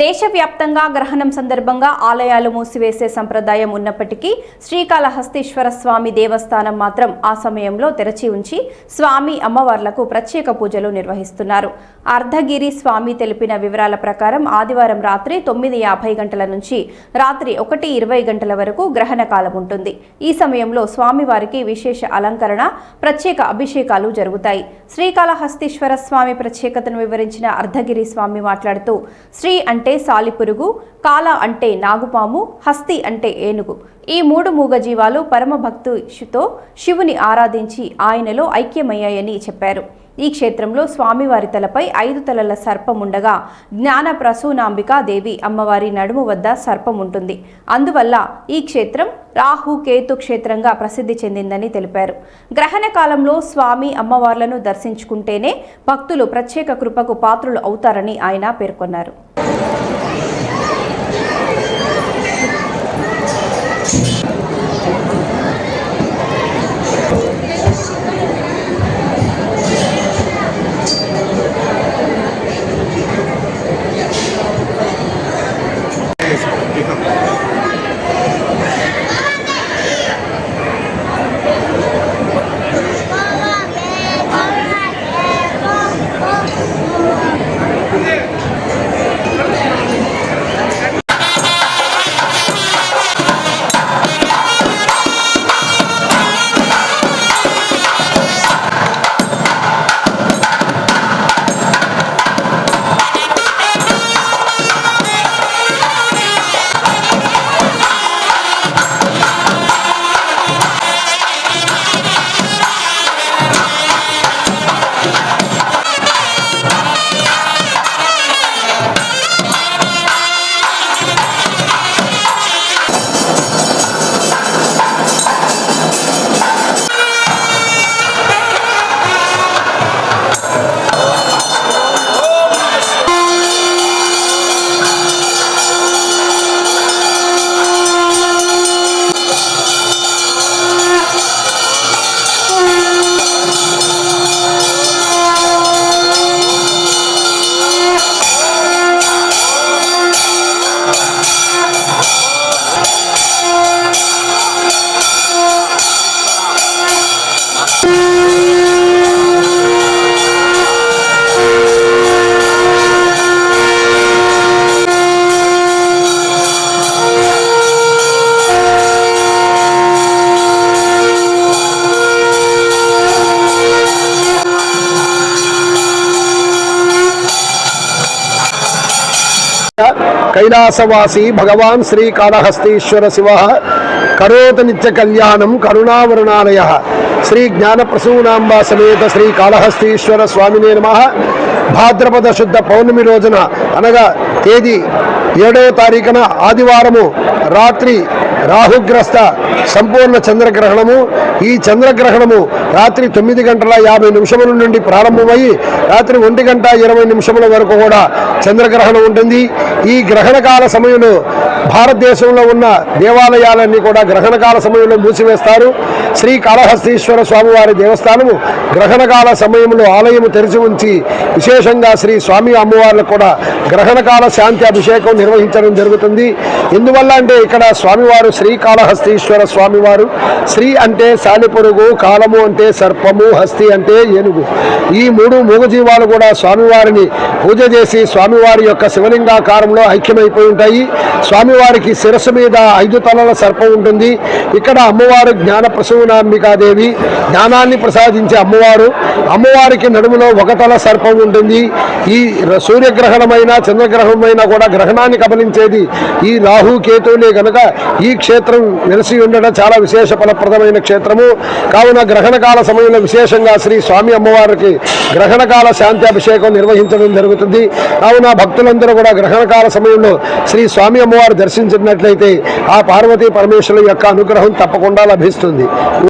దేశవ్యాప్తంగా గ్రహణం సందర్భంగా ఆలయాలు మూసివేసే సంప్రదాయం ఉన్నప్పటికీ శ్రీకాళహస్తీశ్వర స్వామి దేవస్థానం మాత్రం ఆ సమయంలో తెరచి ఉంచి స్వామి అమ్మవార్లకు ప్రత్యేక పూజలు నిర్వహిస్తున్నారు. అర్ధగిరి స్వామి తెలిపిన వివరాల ప్రకారం ఆదివారం రాత్రి తొమ్మిది యాభై గంటల నుంచి రాత్రి ఒకటి ఇరవై గంటల వరకు గ్రహణ కాలం ఉంటుంది. ఈ సమయంలో స్వామివారికి విశేష అలంకరణ ప్రత్యేక అభిషేకాలు జరుగుతాయి. శ్రీకాళహస్తీశ్వర స్వామి ప్రత్యేకతను వివరించిన అర్ధగిరి స్వామి మాట్లాడుతూ శ్రీ అంటే సాలిపురుగు కాల అంటే నాగుపాము హస్తి అంటే ఏనుగు. ఈ మూడు మూగజీవాలు పరమభక్తుతో శివుని ఆరాధించి ఆయనలో ఐక్యమయ్యాయని చెప్పారు. ఈ క్షేత్రంలో స్వామివారి తలపై ఐదు తలల సర్పం ఉండగా జ్ఞాన ప్రసూనాంబికా దేవి అమ్మవారి నడుము వద్ద సర్పం ఉంటుంది. అందువల్ల ఈ క్షేత్రం రాహు కేతు క్షేత్రంగా ప్రసిద్ధి చెందిందని తెలిపారు. గ్రహణ కాలంలో స్వామి అమ్మవార్లను దర్శించుకుంటేనే భక్తులు ప్రత్యేక కృపకు పాత్రులు అవుతారని ఆయన పేర్కొన్నారు. కైలాసవాసి భగవాన్ శ్రీ కాళహస్తీశ్వర శివ కరోత నిత్య కళ్యాణం కరుణావరుణాలయ. శ్రీ జ్ఞానప్రసూనాంబా సమేత శ్రీ కాళహస్తీశ్వర స్వామినే నమ. భాద్రపద శుద్ధ పౌర్ణమి రోజున అనగా తేదీ ఏడవ తారీఖున ఆదివారము రాత్రి రాహుగ్రస్త సంపూర్ణ చంద్రగ్రహణము. ఈ చంద్రగ్రహణము రాత్రి తొమ్మిది గంటల యాభై నిమిషముల నుండి ప్రారంభమై రాత్రి ఒంటి గంట ఇరవై నిమిషముల వరకు కూడా చంద్రగ్రహణం ఉంటుంది. ఈ గ్రహణకాల సమయంలో భారతదేశంలో ఉన్న దేవాలయాలన్నీ కూడా గ్రహణకాల సమయంలో మూసివేస్తారు. శ్రీ కాళహస్తీశ్వర స్వామివారి దేవస్థానము గ్రహణకాల సమయంలో ఆలయము తెరిచి ఉంచి విశేషంగా శ్రీ స్వామి అమ్మవార్లకు కూడా గ్రహణకాల శాంతి అభిషేకం నిర్వహించడం జరుగుతుంది. ఎందువల్ల అంటే ఇక్కడ స్వామివారు శ్రీకాళహస్తీశ్వర స్వామివారు. శ్రీ అంటే సాలిపురుగు కాలము అంటే సర్పము హస్తి అంటే ఏనుగు. ఈ మూడు మూగజీవాలు కూడా స్వామివారిని పూజ చేసి స్వామివారి యొక్క శివలింగాకారంలో ఐక్యమైపోయి ఉంటాయి. స్వామివారికి శిరస్సు మీద ఐదు తలల సర్పం ఉంటుంది. ఇక్కడ అమ్మవారు జ్ఞాన ప్రసూనాంబికాదేవి. జ్ఞానాన్ని ప్రసాదించే అమ్మవారు. అమ్మవారికి నడుములో ఒకతల సర్పం ఉంటుంది. ఈ సూర్యగ్రహణమైన చంద్రగ్రహణమైన కూడా గ్రహణాన్ని కబలించేది ఈ రాహు కేతువులే కనుక ఈ క్షేత్రం వెలిసి ఉండడం చాలా విశేష ఫలప్రదమైన క్షేత్రము. కావున గ్రహణకాల సమయంలో విశేషంగా శ్రీ స్వామి అమ్మవారికి గ్రహణకాల శాంతి అభిషేకం నిర్వహించడం జరుగుతుంది. కావున భక్తులందరూ కూడా గ్రహణకాల సమయంలో శ్రీ స్వామి అమ్మవారు దర్శించినట్లయితే ఆ పార్వతీ పరమేశ్వరుల యొక్క అనుగ్రహం తప్పకుండా లభిస్తుంది.